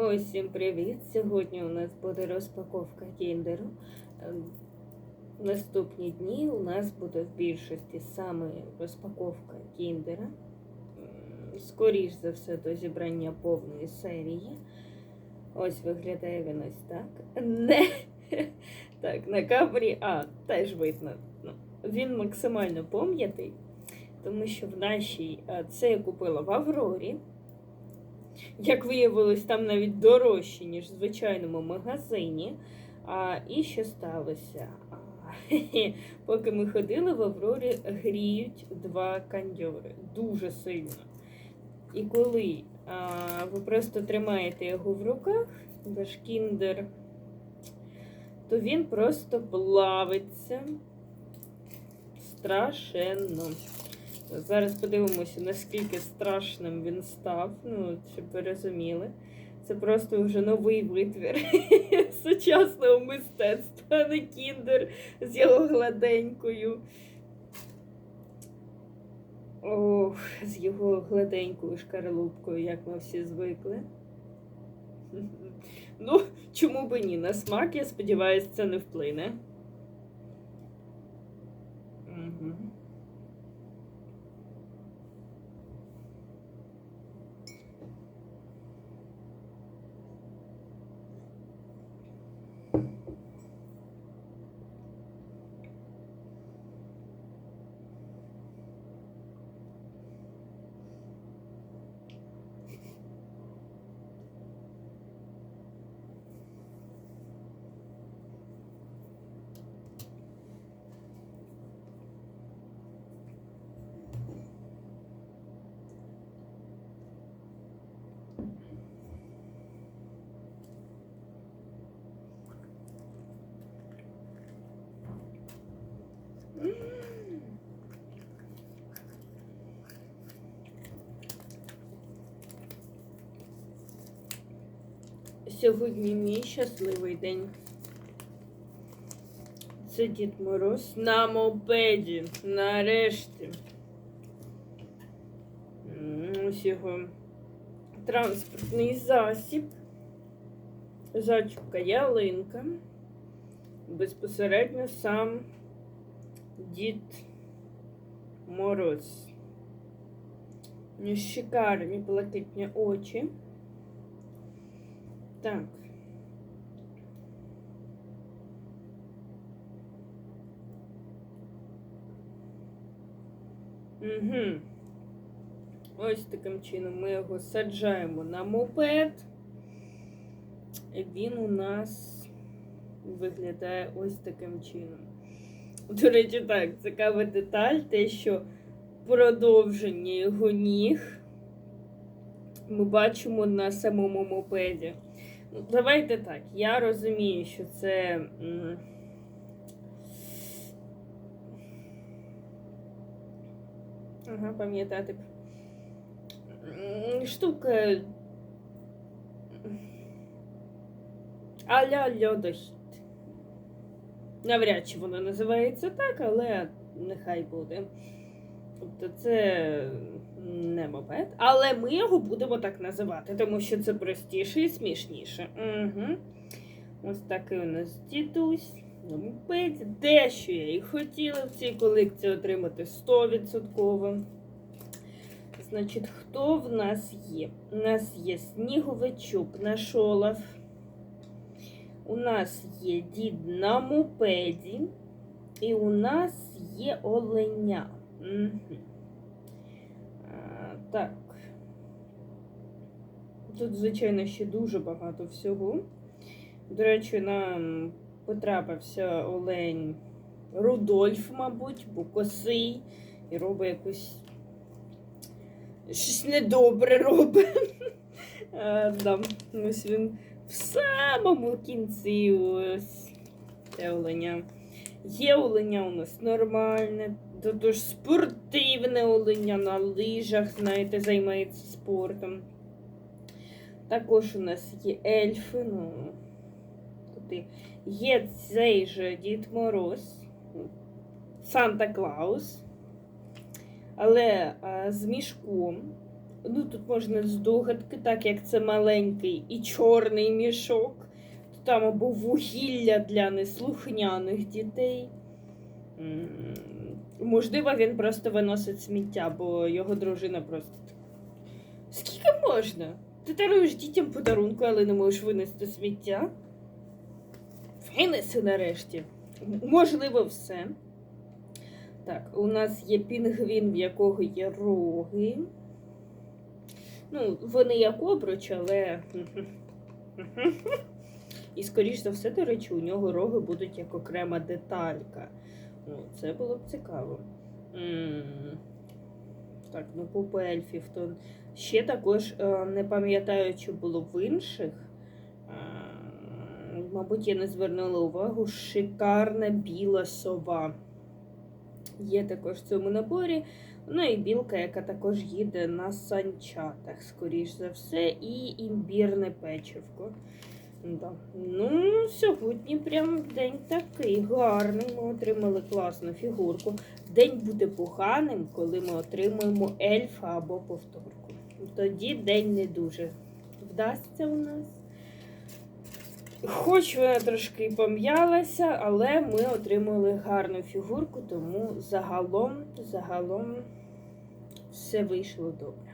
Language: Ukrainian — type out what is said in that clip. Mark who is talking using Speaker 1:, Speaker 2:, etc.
Speaker 1: Ось привіт! Сьогодні у нас буде розпаковка кіндеру. Ем, Наступні дні у нас буде в більшості саме розпаковка кіндера. М, Скоріш за все до зібрання повної серії. Ось виглядає він ось так. Не так, на камері, а, теж видно. Ну, Він максимально пом'ятий, тому що в нашій це я купила в Аврорі. Як виявилось, там навіть дорожче, ніж в звичайному магазині. А, і що сталося? Поки ми ходили в Аврорі, гріють два кандьори дуже сильно. І коли а, ви просто тримаєте його в руках, ваш кіндер, то він просто плавиться страшенно. Зараз подивимося, наскільки страшним він став, ну, щоб ви розуміли. Це просто вже новий витвір сучасного мистецтва, а не кіндер з його гладенькою. Ох, з його гладенькою шкаралупкою, як ми всі звикли. Ну, чому би ні? На смак, я сподіваюся, це не вплине. Угу. Сьогодні мій щасливий день. Це Дід Мороз на мопеді. Нарешті. Ось його транспортний засіб. Зачіпка ялинка. Безпосередньо сам Дід Мороз. Шикарні блакитні очі. Так. Угу. Ось таким чином ми його саджаємо на мопед. І він у нас виглядає ось таким чином. До речі, так, цікава деталь, те, що продовження його ніг ми бачимо на самому мопеді. Давайте так. Я розумію, що це. Ага, пам'ятати. Штука. Аля льодохід. Навряд чи воно називається так, але нехай буде. Тобто це не мопед, але ми його будемо так називати, тому що це простіше і смішніше. Угу. Ось такий у нас дідусь на мопеді. Дещо я і хотіла в цій колекції отримати 100%. Значить, хто в нас є? У нас є сніговичок наш Олаф. У нас є дід на мопеді. І у нас є оленя. Так. Тут, звичайно, ще дуже багато всього. До речі, нам потрапився олень Рудольф, мабуть, бо косий і робить якусь щось недобре робить. Ось він в самому кінці ось це оленя. Є оленя у нас нормальне, тож спортивне оленя на лижах, знаєте, займається спортом. Також у нас є ельфи, ну, тут є цей же Дід Мороз, Санта Клаус, але а, з мішком. Ну, тут можна здогадки, так як це маленький і чорний мішок. То там або вугілля для неслухняних дітей. Можливо, він просто виносить сміття, бо його дружина просто. Скільки можна? Ти даруєш дітям подарунку, але не можеш винести сміття. Винеси нарешті. Можливо, все. Так, у нас є пінгвін, в якого є роги. Ну, вони як обруч, але. І, скоріш за все, до речі, у нього роги будуть як окрема деталька. Ну, це було б цікаво. Так, ну попа ельфів, то ще також е, не пам'ятаю, чи було в інших. Е, Мабуть, я не звернула увагу. Шикарна біла сова. Є також в цьому наборі. Ну і білка, яка також їде на санчатах, скоріш за все, і імбірне печивко. Да. Ну, сьогодні прям день такий гарний. Ми отримали класну фігурку. День буде поганим, коли ми отримуємо ельфа або повторку. Тоді день не дуже вдасться у нас. Хоч вона трошки пом'ялася, але ми отримали гарну фігурку, тому загалом, загалом все вийшло добре.